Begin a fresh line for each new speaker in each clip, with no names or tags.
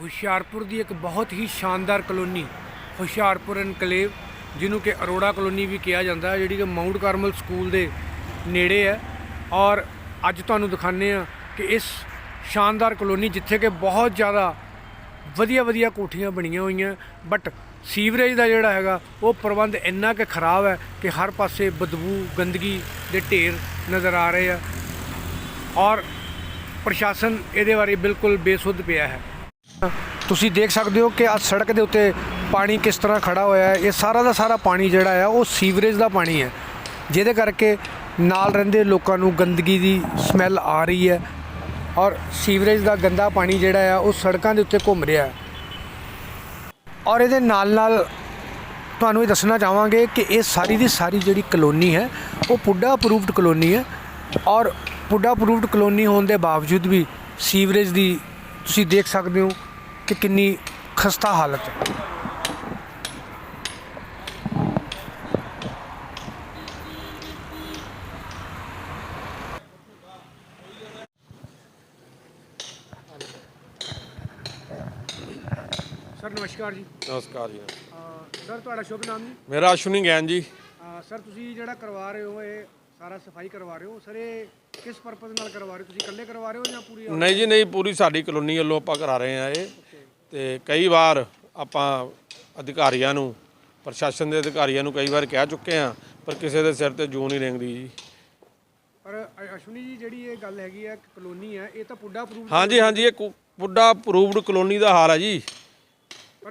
ਹੁਸ਼ਿਆਰਪੁਰ ਦੀ ਇੱਕ ਬਹੁਤ ਹੀ ਸ਼ਾਨਦਾਰ ਕਲੋਨੀ, ਹੁਸ਼ਿਆਰਪੁਰ ਇਨਕਲੇਵ, ਜਿਹਨੂੰ ਕਿ ਅਰੋੜਾ ਕਲੋਨੀ ਵੀ ਕਿਹਾ ਜਾਂਦਾ ਹੈ, ਜਿਹੜੀ ਕਿ ਮਾਊਂਟ ਕਾਰਮਲ ਸਕੂਲ ਦੇ ਨੇੜੇ ਹੈ। ਔਰ ਅੱਜ ਤੁਹਾਨੂੰ ਦਿਖਾਉਂਦੇ ਆ ਕਿ ਇਸ ਸ਼ਾਨਦਾਰ ਕਲੋਨੀ ਜਿੱਥੇ ਕਿ ਬਹੁਤ ਜ਼ਿਆਦਾ ਵਧੀਆ ਵਧੀਆ ਕੋਠੀਆਂ ਬਣੀਆਂ ਹੋਈਆਂ ਬਟ ਸੀਵਰੇਜ ਦਾ ਜਿਹੜਾ ਹੈਗਾ, ਉਹ ਪ੍ਰਬੰਧ ਇੰਨਾ ਕਿ ਖਰਾਬ ਹੈ ਕਿ ਹਰ ਪਾਸੇ ਬਦਬੂ, ਗੰਦਗੀ ਦੇ ਢੇਰ ਨਜ਼ਰ ਆ ਰਹੇ ਆ। ਔਰ ਪ੍ਰਸ਼ਾਸਨ ਇਹਦੇ ਬਾਰੇ ਬਿਲਕੁਲ ਬੇਸੁੱਧ ਪਿਆ ਹੈ। ਤੁਸੀਂ ਦੇਖ ਸਕਦੇ ਹੋ ਕਿ ਅੱਜ ਸੜਕ ਦੇ ਉੱਤੇ ਪਾਣੀ ਕਿਸ ਤਰ੍ਹਾਂ ਖੜਾ ਹੋਇਆ ਹੈ। ਇਹ ਸਾਰਾ ਦਾ ਸਾਰਾ ਪਾਣੀ ਜਿਹੜਾ ਆ ਉਹ ਸੀਵਰੇਜ ਦਾ ਪਾਣੀ ਹੈ। ਜਿਹਦੇ ਕਰਕੇ ਨਾਲ ਰਹਿੰਦੇ ਲੋਕਾਂ ਨੂੰ ਗੰਦਗੀ ਦੀ ਸਮੈਲ ਆ ਰਹੀ ਹੈ ਔਰ ਸੀਵਰੇਜ ਦਾ ਗੰਦਾ ਪਾਣੀ ਜਿਹੜਾ ਆ ਉਹ ਸੜਕਾਂ ਦੇ ਉੱਤੇ ਘੁੰਮ ਰਿਹਾ ਹੈ। ਔਰ ਇਹਦੇ ਨਾਲ ਨਾਲ ਤੁਹਾਨੂੰ ਇਹ ਦੱਸਣਾ ਚਾਹਾਂਗੇ ਕਿ ਇਹ ਸਾਰੀ ਦੀ ਸਾਰੀ ਜਿਹੜੀ ਕਲੋਨੀ ਹੈ, ਉਹ ਪੁੱਡਾ ਅਪਰੂਵਡ ਕਲੋਨੀ ਹੈ ਔਰ ਪੁੱਡਾ ਅਪਰੂਵਡ ਕਲੋਨੀ ਹੋਣ ਦੇ ਬਾਵਜੂਦ ਵੀ ਸੀਵਰੇਜ ਦੀ ਤੁਸੀਂ ਦੇਖ ਸਕਦੇ ਹੋ ਕਿ ਕਿੰਨੀ ਖਸਤਾ ਹਾਲਤ ਹੈ। ਸਰ ਨਮਸਕਾਰ ਜੀ।
ਨਮਸਕਾਰ ਜੀ।
ਸਰ ਤੁਹਾਡਾ ਸ਼ੁਭ ਨਾਮ ਜੀ?
ਮੇਰਾ ਅਸ਼ਵਨੀ ਗੈਨ ਜੀ।
ਸਰ ਤੁਸੀਂ ਜਿਹੜਾ ਕਰਵਾ ਰਹੇ ਹੋ ਇਹ ਸਾਰਾ ਸਫ਼ਾਈ ਕਰਵਾ ਰਹੇ ਹੋ ਸਰ ਇਹ ਕਿਸ ਪਰਪਸ ਨਾਲ ਕਰਵਾ ਰਹੇ ਹੋ? ਤੁਸੀਂ ਇਕੱਲੇ ਕਰਵਾ ਰਹੇ ਹੋ ਜਾਂ ਪੂਰੀ
ਨਹੀਂ ਜੀ ਨਹੀਂ ਪੂਰੀ ਸਾਡੀ ਕਲੋਨੀ ਵੱਲੋਂ ਆਪਾਂ ਕਰਾ ਰਹੇ ਆ ਇਹ। ਤੇ ਕਈ ਵਾਰ ਆਪਾਂ ਅਧਿਕਾਰੀਆਂ ਨੂੰ ਪ੍ਰਸ਼ਾਸਨ ਦੇ ਅਧਿਕਾਰੀਆਂ ਨੂੰ ਕਈ ਵਾਰ ਕਹਿ ਚੁੱਕੇ ਆ ਪਰ ਕਿਸੇ ਦੇ ਸਿਰ ਤੇ ਜੂੰ ਨਹੀਂ ਰਿੰਗਦੀ ਜੀ।
ਪਰ ਅਸ਼ਵਨੀ ਜੀ ਜਿਹੜੀ ਇਹ ਗੱਲ ਹੈਗੀ ਹੈ ਕਲੋਨੀ ਹੈ ਇਹ ਤਾਂ ਪੁੱਡਾ ਅਪਰੂਵਡ
ਹਾਂਜੀ ਹਾਂਜੀ ਇਹ ਪੁੱਡਾ ਅਪਰੂਵਡ ਕਲੋਨੀ ਦਾ ਹਾਲ ਹੈ ਜੀ।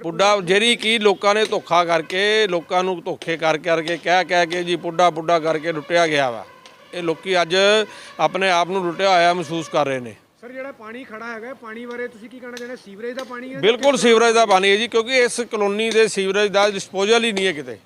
ਪੁੱਡਾ ਜਿਹੜੀ ਕੀ ਲੋਕਾਂ ਨੇ ਧੋਖਾ ਕਰਕੇ ਲੋਕਾਂ ਨੂੰ ਧੋਖੇ ਕਰ ਕਰਕੇ ਕਹਿ ਕਹਿ ਕੇ ਜੀ ਪੁੱਡਾ ਪੁੱਡਾ ਕਰਕੇ ਲੁੱਟਿਆ ਗਿਆ ਵਾ। ਇਹ ਲੋਕੀ ਅੱਜ ਆਪਣੇ ਆਪ ਨੂੰ ਲੁੱਟਿਆ ਹੋਇਆ ਮਹਿਸੂਸ ਕਰ ਰਹੇ ਨੇ।
ਸਰ ਜਿਹੜਾ ਪਾਣੀ ਖੜਾ ਹੈਗਾ ਪਾਣੀ ਬਾਰੇ ਤੁਸੀਂ ਕੀ ਕਹਿਣਾ ਚਾਹੁੰਦੇ ਸੀਵਰੇਜ ਦਾ ਪਾਣੀ ਹੈ
ਬਿਲਕੁਲ ਸੀਵਰੇਜ ਦਾ ਪਾਣੀ ਹੈ ਜੀ ਕਿਉਂਕਿ ਇਸ ਕਲੋਨੀ ਦੇ ਸੀਵਰੇਜ ਦਾ ਡਿਸਪੋਜ਼ਲ ਹੀ ਨਹੀਂ ਹੈ ਕਿਤੇ।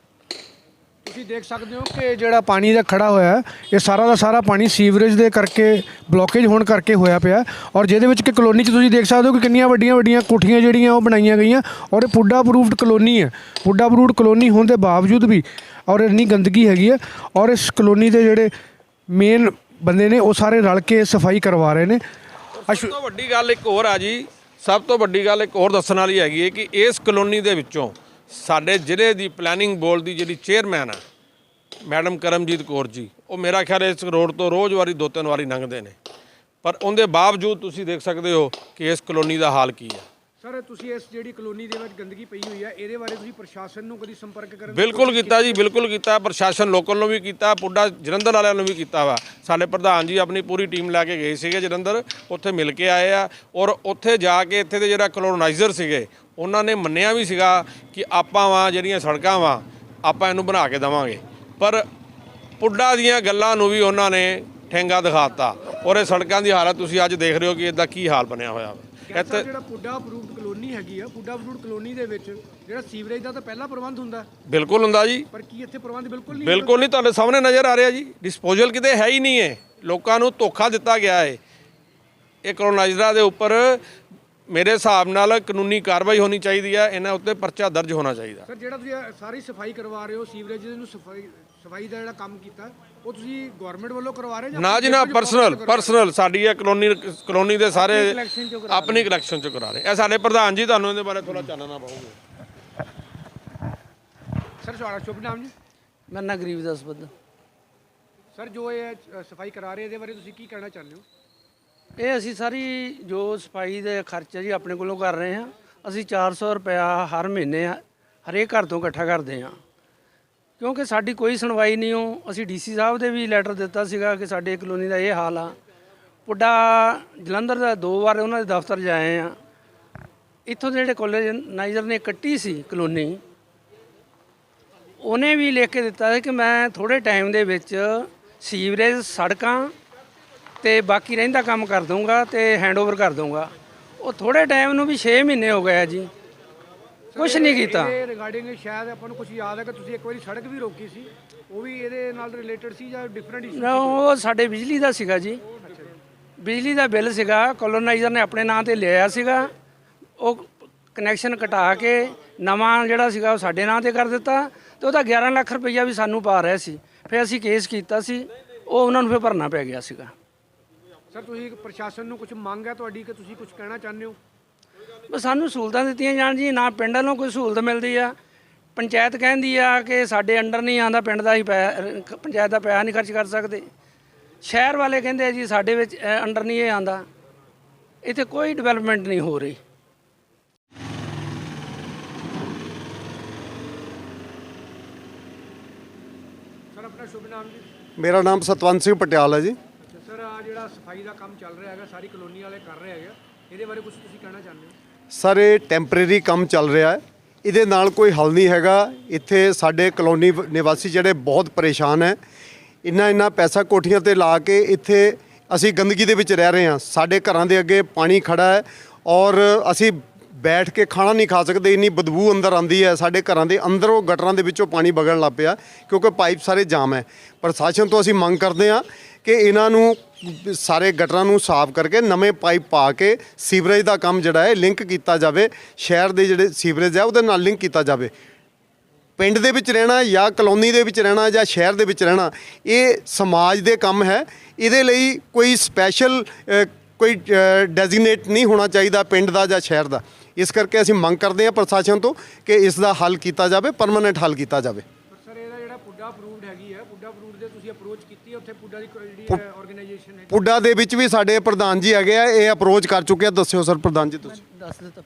ਤੁਸੀਂ ਦੇਖ ਸਕਦੇ ਹੋ ਕਿ ਜਿਹੜਾ ਪਾਣੀ ਦਾ ਖੜਾ ਹੋਇਆ ਇਹ ਸਾਰਾ ਦਾ ਸਾਰਾ ਪਾਣੀ ਸੀਵਰੇਜ ਦੇ ਕਰਕੇ ਬਲੋਕੇਜ ਹੋਣ ਕਰਕੇ ਹੋਇਆ ਪਿਆ ਔਰ ਜਿਹਦੇ ਵਿੱਚ ਕਿ ਕਲੋਨੀ 'ਚ ਤੁਸੀਂ ਦੇਖ ਸਕਦੇ ਹੋ ਕਿ ਕਿੰਨੀਆਂ ਵੱਡੀਆਂ ਵੱਡੀਆਂ ਕੋਠੀਆਂ ਜਿਹੜੀਆਂ ਉਹ ਬਣਾਈਆਂ ਗਈਆਂ ਔਰ ਇਹ ਪੁੱਡਾ ਅਪਰੂਵਡ ਕਲੋਨੀ ਹੈ। ਪੁੱਡਾ ਅਪਰੂਵਡ ਕਲੋਨੀ ਹੋਣ ਦੇ ਬਾਵਜੂਦ ਵੀ ਔਰ ਇੰਨੀ ਗੰਦਗੀ ਹੈਗੀ ਹੈ ਔਰ ਇਸ ਕਲੋਨੀ ਦੇ ਜਿਹੜੇ ਮੇਨ ਬੰਦੇ ਨੇ ਉਹ ਸਾਰੇ ਰਲ ਕੇ ਸਫ਼ਾਈ ਕਰਵਾ ਰਹੇ ਨੇ।
ਸਭ ਤੋਂ ਵੱਡੀ ਗੱਲ ਇੱਕ ਹੋਰ ਆ ਜੀ। ਸਭ ਤੋਂ ਵੱਡੀ ਗੱਲ ਇੱਕ ਹੋਰ ਦੱਸਣ ਵਾਲੀ ਹੈਗੀ ਹੈ ਕਿ ਇਸ ਕਲੋਨੀ ਦੇ ਵਿੱਚੋਂ ਸਾਡੇ ਜ਼ਿਲ੍ਹੇ ਦੀ ਪਲੈਨਿੰਗ ਬੋਰਡ ਦੀ ਜਿਹੜੀ ਚੇਅਰਮੈਨ ਆ, ਮੈਡਮ ਕਰਮਜੀਤ ਕੌਰ ਜੀ, ਉਹ ਮੇਰਾ ਖਿਆਲ ਇਸ ਰੋਡ ਤੋਂ ਰੋਜ਼ ਵਾਰੀ ਦੋ ਤਿੰਨ ਵਾਰੀ ਲੰਘਦੇ ਨੇ। ਪਰ ਉਹਦੇ ਬਾਵਜੂਦ ਤੁਸੀਂ ਦੇਖ ਸਕਦੇ ਹੋ ਕਿ ਇਸ ਕਲੋਨੀ ਦਾ ਹਾਲ ਕੀ ਹੈ
ਸਰ ਤੁਸੀਂ ਇਸ ਜਿਹੜੀ ਕਲੋਨੀ ਦੇ ਵਿੱਚ ਗੰਦਗੀ ਪਈ ਹੋਈ ਹੈ ਇਹਦੇ ਬਾਰੇ ਤੁਸੀਂ ਪ੍ਰਸ਼ਾਸਨ ਨੂੰ ਕਦੀ ਸੰਪਰਕ ਕਰਨ ਦੀ
ਬਿਲਕੁਲ ਕੀਤਾ ਜੀ ਬਿਲਕੁਲ ਕੀਤਾ। ਪ੍ਰਸ਼ਾਸਨ ਲੋਕਲ ਨੂੰ ਵੀ ਕੀਤਾ ਪੁੱਡਾ ਜਲੰਧਰ ਵਾਲਿਆਂ ਨੂੰ ਵੀ ਕੀਤਾ ਵਾ। ਸਾਡੇ ਪ੍ਰਧਾਨ ਜੀ ਆਪਣੀ ਪੂਰੀ ਟੀਮ ਲੈ ਕੇ ਗਏ ਸੀਗੇ ਜਲੰਧਰ ਉੱਥੇ ਮਿਲ ਕੇ ਆਏ ਆ ਔਰ ਉੱਥੇ ਜਾ ਕੇ ਇੱਥੇ ਦੇ ਜਿਹੜਾ ਕਲੋਨਾਈਜ਼ਰ ਸੀਗੇ ਉਹਨਾਂ ਨੇ ਮੰਨਿਆ ਵੀ ਸੀਗਾ ਕਿ ਆਪਾਂ ਵਾਂ ਜਿਹੜੀਆਂ ਸੜਕਾਂ ਵਾਂ ਆਪਾਂ ਇਹਨੂੰ ਬਣਾ ਕੇ ਦੇਵਾਂਗੇ। ਪਰ ਪੁੱਡਾ ਦੀਆਂ ਗੱਲਾਂ ਨੂੰ ਵੀ ਉਹਨਾਂ ਨੇ ਠੇਂਗਾ ਦਿਖਾਤਾ। ਔਰ ਇਹ ਸੜਕਾਂ ਦੀ ਹਾਲਤ ਤੁਸੀਂ ਅੱਜ ਦੇਖ ਰਹੇ ਹੋ ਕਿ ਇਹਦਾ ਕੀ ਹਾਲ ਬਣਿਆ ਹੋਇਆ ਵਾ।
ਇੱਥੇ ਜਿਹੜਾ ਪੁੱਡਾ ਅਪਰੂਵਡ ਕਲੋਨੀ ਹੈਗੀ ਆ ਪੁੱਡਾ ਅਪਰੂਵਡ ਕਲੋਨੀ ਦੇ ਵਿੱਚ ਜਿਹੜਾ ਸੀਵਰੇਜ ਦਾ ਤਾਂ ਪਹਿਲਾ ਪ੍ਰਬੰਧ ਹੁੰਦਾ।
ਬਿਲਕੁਲ ਹੁੰਦਾ ਜੀ।
ਪਰ ਕੀ ਇੱਥੇ ਪ੍ਰਬੰਧ ਬਿਲਕੁਲ ਨਹੀਂ
ਬਿਲਕੁਲ ਨਹੀਂ ਤੁਹਾਡੇ ਸਾਹਮਣੇ ਨਜ਼ਰ ਆ ਰਿਹਾ ਜੀ। ਡਿਸਪੋਜ਼ਲ ਕਿਤੇ ਹੈ ਹੀ ਨਹੀਂ ਹੈ। ਲੋਕਾਂ ਨੂੰ ਧੋਖਾ ਦਿੱਤਾ ਗਿਆ ਹੈ। ਇਹ ਕਲੋਨਾਈਜ਼ਰਾਂ ਦੇ ਉੱਪਰ ਮੇਰੇ ਹਿਸਾਬ ਨਾਲ ਕਾਨੂੰਨੀ ਕਾਰਵਾਈ ਹੋਣੀ ਚਾਹੀਦੀ ਹੈ ਇਹਨਾਂ ਉੱਤੇ ਪਰਚਾ ਦਰਜ ਹੋਣਾ ਚਾਹੀਦਾ।
ਸਰ ਜਿਹੜਾ ਤੁਸੀਂ ਸਾਰੀ ਸਫ਼ਾਈ ਕਰਵਾ ਰਹੇ ਹੋ ਸੀਵਰੇਜ ਨੂੰ ਸਫ਼ਾਈ ਸਫ਼ਾਈ ਦਾ ਜਿਹੜਾ ਕੰਮ ਕੀਤਾ ਉਹ ਤੁਸੀਂ ਗਵਰਨਮੈਂਟ ਵੱਲੋਂ ਕਰਵਾ ਰਹੇ ਜਾਂ
ਨਾ ਜੀ ਨਾ
ਆਪਣੇ
ਪਰਸਨਲ ਪਰਸਨਲ ਸਾਡੀ ਇਹ ਕਲੋਨੀ ਕਲੋਨੀ ਦੇ ਸਾਰੇ ਆਪਣੀ ਕਲੈਕਸ਼ਨ ਚ ਕਰਾ ਰਹੇ ਇਹ ਸਾਡੇ ਪ੍ਰਧਾਨ ਜੀ ਤੁਹਾਨੂੰ ਇਹਦੇ ਬਾਰੇ ਥੋੜਾ ਚਾਨਣਾ ਪਾਉਂਗੇ
ਸਰ ਤੁਹਾਡਾ ਸ਼ੁਭ ਨਾਮ ਜੀ?
ਮੇਰਾ ਨਾਂ ਗਰੀਬ ਦਾਸ ਬੱਦ।
ਸਰ ਜੋ ਇਹ ਸਫ਼ਾਈ ਕਰਾ ਰਹੇ ਇਹਦੇ ਬਾਰੇ ਤੁਸੀਂ ਕੀ ਕਹਿਣਾ ਚਾਹੁੰਦੇ ਹੋ?
ਇਹ ਅਸੀਂ ਸਾਰੀ ਜੋ ਸਫ਼ਾਈ ਦੇ ਖਰਚਾ ਜੀ ਆਪਣੇ ਕੋਲੋਂ ਕਰ ਰਹੇ ਹਾਂ। ਅਸੀਂ 400 ਰੁਪਇਆ ਹਰ ਮਹੀਨੇ ਹਰੇਕ ਘਰ ਤੋਂ ਇਕੱਠਾ ਕਰਦੇ ਹਾਂ। ਕਿਉਂਕਿ ਸਾਡੀ ਕੋਈ ਸੁਣਵਾਈ ਨਹੀਂ ਹੋ, ਅਸੀਂ ਡੀਸੀ ਸਾਹਿਬ ਦੇ ਵੀ ਲੈਟਰ ਦਿੱਤਾ ਸੀਗਾ ਕਿ ਸਾਡੇ ਕਲੋਨੀ ਦਾ ਇਹ ਹਾਲ ਆ। ਪੁੱਡਾ ਜਲੰਧਰ ਦਾ ਦੋ ਵਾਰ ਉਹਨਾਂ ਦੇ ਦਫ਼ਤਰ ਜਾਏ ਆ। ਇੱਥੋਂ ਦੇ ਜਿਹੜੇ ਕਾਲਜ ਨਾਈਜ਼ਰ ਨੇ ਕੱਟੀ ਸੀ ਕਲੋਨੀ ਉਹਨੇ ਵੀ ਲਿਖ ਕੇ ਦਿੱਤਾ ਸੀ ਕਿ ਮੈਂ ਥੋੜੇ ਟਾਈਮ ਦੇ ਵਿੱਚ ਸੀਵਰੇਜ ਸੜਕਾਂ ਤੇ ਬਾਕੀ ਰਹਿੰਦਾ ਕੰਮ ਕਰ ਦਊਂਗਾ ਤੇ ਹੈਂਡਓਵਰ ਕਰ ਦਊਂਗਾ। ਉਹ ਥੋੜੇ ਟਾਈਮ ਨੂੰ ਵੀ 6 ਮਹੀਨੇ ਹੋ ਗਏ ਆ ਜੀ। ਕੁਝ ਨਹੀਂ ਕੀਤਾ।
ਇਹ ਰਿਗਾਰਡਿੰਗ ਸ਼ਾਇਦ ਆਪਾਂ ਨੂੰ ਕੁਝ ਯਾਦ ਹੈ ਕਿ ਤੁਸੀਂ ਇੱਕ ਵਾਰੀ ਸੜਕ ਵੀ ਰੋਕੀ ਸੀ ਉਹ ਵੀ ਇਹਦੇ ਨਾਲ ਰਿਲੇਟਡ ਸੀ ਜਾਂ ਡਿਫਰੈਂਟ ਇਸ਼ੂ
ਨਾ, ਉਹ ਸਾਡੇ ਬਿਜਲੀ ਦਾ ਸੀਗਾ ਜੀ। ਬਿਜਲੀ ਦਾ ਬਿੱਲ ਸੀਗਾ ਕੋਲੋਨਾਈਜ਼ਰ ਨੇ ਆਪਣੇ ਨਾਂ ਤੇ ਲਿਆ ਸੀਗਾ ਉਹ ਕਨੈਕਸ਼ਨ ਕਟਾ ਕੇ ਨਵਾਂ ਜਿਹੜਾ ਸੀਗਾ ਉਹ ਸਾਡੇ ਨਾਂ ਤੇ ਕਰ ਦਿੱਤਾ ਤੇ ਉਹਦਾ 11 ਲੱਖ ਰੁਪਈਆ ਵੀ ਸਾਨੂੰ ਪਾ ਰਿਹਾ ਸੀ। ਫਿਰ ਅਸੀਂ ਕੇਸ ਕੀਤਾ ਸੀ ਉਹ ਉਹਨਾਂ ਨੂੰ ਫਿਰ ਭਰਨਾ ਪੈ ਗਿਆ ਸੀਗਾ।
ਸਰ ਤੁਸੀਂ ਪ੍ਰਸ਼ਾਸਨ ਨੂੰ ਕੁਝ ਮੰਗ ਹੈ ਤੁਹਾਡੀ ਕਿ ਤੁਸੀਂ ਕੁਝ ਕਹਿਣਾ ਚਾਹੁੰਦੇ ਹੋ?
ਬਸ ਸਾਨੂੰ ਸਹੂਲਤਾਂ ਦਿੱਤੀਆਂ ਜਾਣ ਜੀ ਨਾ ਪਿੰਡ ਵੱਲੋਂ ਕੋਈ ਸਹੂਲਤ ਮਿਲਦੀ ਆ। ਪੰਚਾਇਤ ਕਹਿੰਦੀ ਆ ਕਿ ਸਾਡੇ ਅੰਡਰ ਨਹੀਂ ਆਂਦਾ ਪਿੰਡ ਦਾ ਹੀ ਪੈ- ਪੰਚਾਇਤ ਦਾ ਪੈਸਾ ਨਹੀਂ ਖਰਚ ਕਰ ਸਕਦੇ। ਸ਼ਹਿਰ ਵਾਲੇ ਕਹਿੰਦੇ ਆ ਜੀ ਸਾਡੇ ਵਿੱਚ ਅੰਡਰ ਨਹੀਂ ਇਹ ਆਂਦਾ ਇੱਥੇ ਕੋਈ ਡਿਵੈਲਪਮੈਂਟ ਨਹੀਂ ਹੋ ਰਹੀ।
ਸਰ ਆਪਣਾ ਸ਼ੁਭ ਨਾਮ ਜੀ?
ਮੇਰਾ ਨਾਮ ਸਤਵੰਤ ਸਿੰਘ ਪਟਿਆਲ ਹੈ ਜੀ
ਸਰ ਆ ਜਿਹੜਾ ਸਫ਼ਾਈ ਦਾ ਕੰਮ ਚੱਲ ਰਿਹਾ ਹੈਗਾ ਸਾਰੀ ਕਲੋਨੀ ਵਾਲੇ ਕਰ ਰਹੇ ਹੈਗੇ ਇਹਦੇ ਬਾਰੇ ਕੁਝ ਤੁਸੀਂ ਕਹਿਣਾ ਚਾਹੁੰਦੇ ਹੋ?
ਸਰ, ਇਹ ਟੈਂਪਰੇਰੀ ਕੰਮ ਚੱਲ ਰਿਹਾ ਹੈ। ਇਹਦੇ ਨਾਲ ਕੋਈ ਹੱਲ ਨਹੀਂ ਹੈਗਾ। ਇੱਥੇ ਸਾਡੇ ਕਲੋਨੀ ਵ- ਨਿਵਾਸੀ ਜਿਹੜੇ ਬਹੁਤ ਪਰੇਸ਼ਾਨ ਹੈ। ਇੰਨਾ ਇੰਨਾ ਪੈਸਾ ਕੋਠੀਆਂ ਤੇ ਲਾ ਕੇ ਇੱਥੇ ਅਸੀਂ ਗੰਦਗੀ ਦੇ ਵਿੱਚ ਰਹਿ ਰਹੇ ਹਾਂ। ਸਾਡੇ ਘਰਾਂ ਦੇ ਅੱਗੇ ਪਾਣੀ ਖੜਾ ਹੈ ਔਰ ਅਸੀਂ ਬੈਠ ਕੇ ਖਾਣਾ ਨਹੀਂ ਖਾ ਸਕਦੇ, ਇੰਨੀ ਬਦਬੂ ਅੰਦਰ ਆਂਦੀ ਹੈ, ਸਾਡੇ ਘਰਾਂ ਦੇ ਅੰਦਰੋਂ ਗਟਰਾਂ ਦੇ ਵਿੱਚੋਂ ਪਾਣੀ ਵਗਣ ਲੱਗ ਪਿਆ, ਕਿਉਂਕਿ ਪਾਈਪ ਸਾਰੇ ਜਾਮ ਹੈ। ਪ੍ਰਸ਼ਾਸਨ ਤੋਂ ਅਸੀਂ ਮੰਗ ਕਰਦੇ ਹਾਂ ਕਿ ਇਹਨਾਂ ਨੂੰ ਸਾਰੇ ਗਟਰਾਂ ਨੂੰ ਸਾਫ਼ ਕਰਕੇ ਨਵੇਂ ਪਾਈਪ ਪਾ ਕੇ ਸੀਵਰੇਜ ਦਾ ਕੰਮ ਜਿਹੜਾ ਹੈ, ਲਿੰਕ ਕੀਤਾ ਜਾਵੇ, ਸ਼ਹਿਰ ਦੇ ਜਿਹੜੇ ਸੀਵਰੇਜ ਹੈ, ਉਹਦੇ ਨਾਲ ਲਿੰਕ ਕੀਤਾ ਜਾਵੇ। ਪਿੰਡ ਦੇ ਵਿੱਚ ਰਹਿਣਾ ਜਾਂ ਕਲੋਨੀ ਦੇ ਵਿੱਚ ਰਹਿਣਾ ਜਾਂ ਸ਼ਹਿਰ ਦੇ ਵਿੱਚ ਰਹਿਣਾ, ਇਹ ਸਮਾਜ ਦੇ ਕੰਮ ਹੈ। ਇਹਦੇ ਲਈ ਕੋਈ ਸਪੈਸ਼ਲ ਕੋਈ ਡੈਜ਼ਿਗਨੇਟ ਨਹੀਂ ਹੋਣਾ ਚਾਹੀਦਾ ਪਿੰਡ ਦਾ ਜਾਂ ਸ਼ਹਿਰ ਦਾ। ਇਸ ਕਰਕੇ ਅਸੀਂ ਮੰਗ ਕਰਦੇ ਹਾਂ ਪ੍ਰਸ਼ਾਸਨ ਤੋਂ ਕਿ ਇਸ ਦਾ ਹੱਲ ਕੀਤਾ ਜਾਵੇ ਪਰਮਨੈਂਟ ਹੱਲ ਕੀਤਾ ਜਾਵੇ।
ਪਰ ਸਰ ਇਹਦਾ ਜਿਹੜਾ ਪੁੱਡਾ ਅਪਰੂਵਡ ਹੈਗੀ ਹੈ ਪੁੱਡਾ ਅਪਰੂਵਡ ਦੇ ਤੁਸੀਂ ਅਪਰੋਚ ਕੀਤੀ ਹੈ ਉੱਥੇ ਪੁੱਡਾ ਦੀ ਕੋਈ ਜਿਹੜੀ ਆਰਗੇਨਾਈਜੇਸ਼ਨ ਹੈ
ਪੁੱਡਾ ਦੇ ਵਿੱਚ ਵੀ ਸਾਡੇ ਪ੍ਰਧਾਨ ਜੀ ਹੈਗੇ ਆ ਇਹ ਅਪਰੋਚ ਕਰ ਚੁੱਕੇ ਆ। ਦੱਸਿਓ ਸਰ ਪ੍ਰਧਾਨ ਜੀ ਤੁਸੀਂ।
ਦੱਸ ਦਿੱਤਾ